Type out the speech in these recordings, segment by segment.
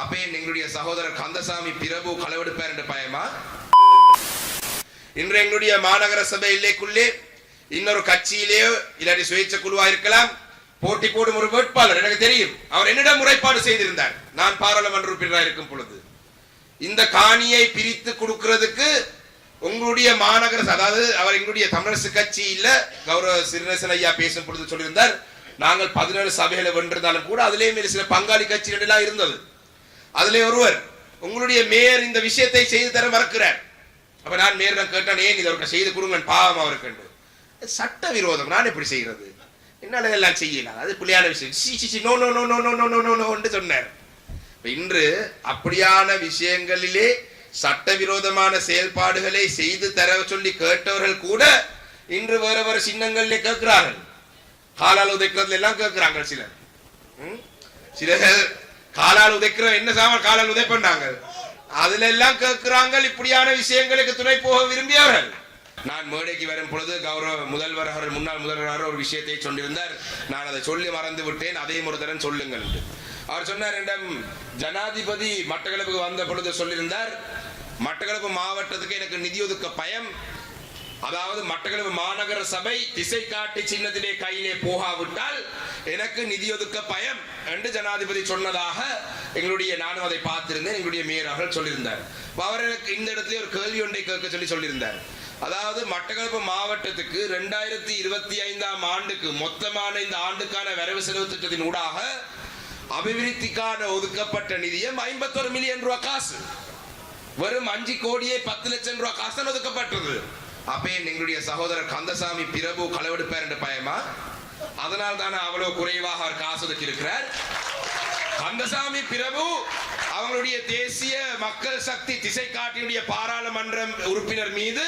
அப்பே எங்களுடைய சகோதரர் கந்தசாமி பிரபு களவெடுப்பார் என்ற பயமா? இன்று எங்களுடைய மாநகர சபை எல்லைக்குள்ளே இன்னொரு கட்சியிலேயோ இல்லாட்டி சுயேட்சை குழுவா இருக்கலாம். போட்டி போடும் ஒரு வேட்பாளர் எனக்கு தெரியும். அவர் என்னிடம் முறைப்பாடு செய்திருந்தார். நான் பாராளுமன்ற உறுப்பினராக இருக்கும் பொழுது. இந்த காணியை பிரித்து கொடுக்கிறதுக்கு உங்களுடைய மாநகர அதாவது அவர் எங்களுடைய தமிழரசு கட்சி இல்ல கௌரவ சிறுநேசன் ஐயா பேசும் பொழுது சொல்லியிருந்தார். நாங்கள் பதினேழு சபைகளை வென்றிருந்தாலும் கூட அதுலேயும் சில பங்காளி கட்சிகள் எல்லாம் இருந்தது. அதிலே ஒருவர் உங்களுடைய மேயர் இந்த விஷயத்தை செய்து தர மறக்கிறார். அப்ப நான் மேயரிடம் கேட்டேன் ஏன் இதை அவருக்கு செய்து கொடுங்க பாவம் அவருக்கு என்று. சட்ட விரோதம் நான் எப்படி செய்யறது? என்னால இதெல்லாம் செய்யலாம். அது புள்ளியான விஷயம். சி சி C no no no no no no no no நோன்னு சொன்னார். இன்று அப்படியான விஷயங்களிலே சட்டவிரோதமான செயல்பாடுகளை செய்து தர சொல்லி கேட்டவர்கள் கூட இன்று வேற வேற சின்னங்களிலே கேட்கிறார்கள். காலால் உதைக்கிறதுல எல்லாம் கேட்கிறாங்க சிலர். சிலர் காலால் உதைக்கிறோம் என்ன சாமான் காலால் உதைப்பண்ணாங்க அதுல எல்லாம் கேட்கிறாங்க இப்படியான விஷயங்களுக்கு துணை போக விரும்பியவர்கள். நான் மேடைக்கு வரும் பொழுது கௌரவ முதல்வர் அவர்கள் முன்னாள் முதல்வர் ஒரு விஷயத்தை சொல்லியிருந்தார். நான் அதை சொல்லி மறந்து விட்டேன் அதையும் ஒரு தரம் சொல்லுங்கள் என்று. அவர் சொன்னார் என்னிடம் ஜனாதிபதி மட்டக்களப்புக்கு வந்த பொழுது சொல்லியிருந்தார் மட்டக்களப்பு மாவட்டத்துக்கு எனக்கு நிதி ஒதுக்க பயம் அதாவது மட்டக்களப்பு மாநகர சபை திசை காட்டி சின்னத்திலே கையிலே போகாவிட்டால் எனக்கு நிதி ஒதுக்க பயம் என்று ஜனாதிபதி சொன்னதாக எங்களுடைய நானும் அதை பார்த்திருந்தேன். எங்களுடைய மேயர் அவர்கள் சொல்லியிருந்தார். அவர் எனக்கு இந்த இடத்துல ஒரு கேள்வி ஒன்றை கேட்க சொல்லி சொல்லியிருந்தார். அதாவது மட்டக்களப்பு மாவட்டத்துக்கு ரெண்டாயிரத்தி இருபத்தி ஐந்தாம் ஆண்டுக்கு மொத்தமான இந்த ஆண்டுக்கான வரவு செலவு திட்டத்தின் ஊடாக அபிவிருத்திக்கான ஒதுக்கப்பட்ட நிதியம் ஐம்பத்தொரு மில்லியன் ரூபாய் காசு. வெறும் அஞ்சு கோடியே பத்து லட்சம் ரூபாய் காசு அப்பேன் எங்களுடைய சகோதரர் கந்தசாமி பிரபு களவெடுப்பார் என்று பயமா? அதனால் தானே அவ்வளவு குறைவாக அவர் காசு ஒதுக்கி கந்தசாமி பிரபு அவங்களுடைய தேசிய மக்கள் சக்தி திசை காட்டினுடைய பாராளுமன்ற உறுப்பினர் மீது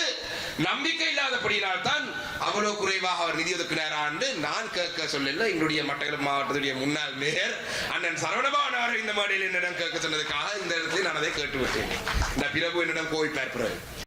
நம்பிக்கை இல்லாதபடியினால் தான் அவ்வளவு குறைவாக அவர் நிதி ஒதுக்கினார் ஆண்டு நான் கேட்க சொல்லல. எங்களுடைய மட்டக்களப்பு மாவட்டத்துடைய முன்னாள் மேயர் அண்ணன் சரவணபவன் அவர்கள் இந்த மாதிரியில் என்னிடம் கேட்க சொன்னதுக்காக இந்த இடத்துல நான் அதை கேட்டு விட்டேன் இந்த பிரபு என்னிடம் கோவிப்பார் பிறகு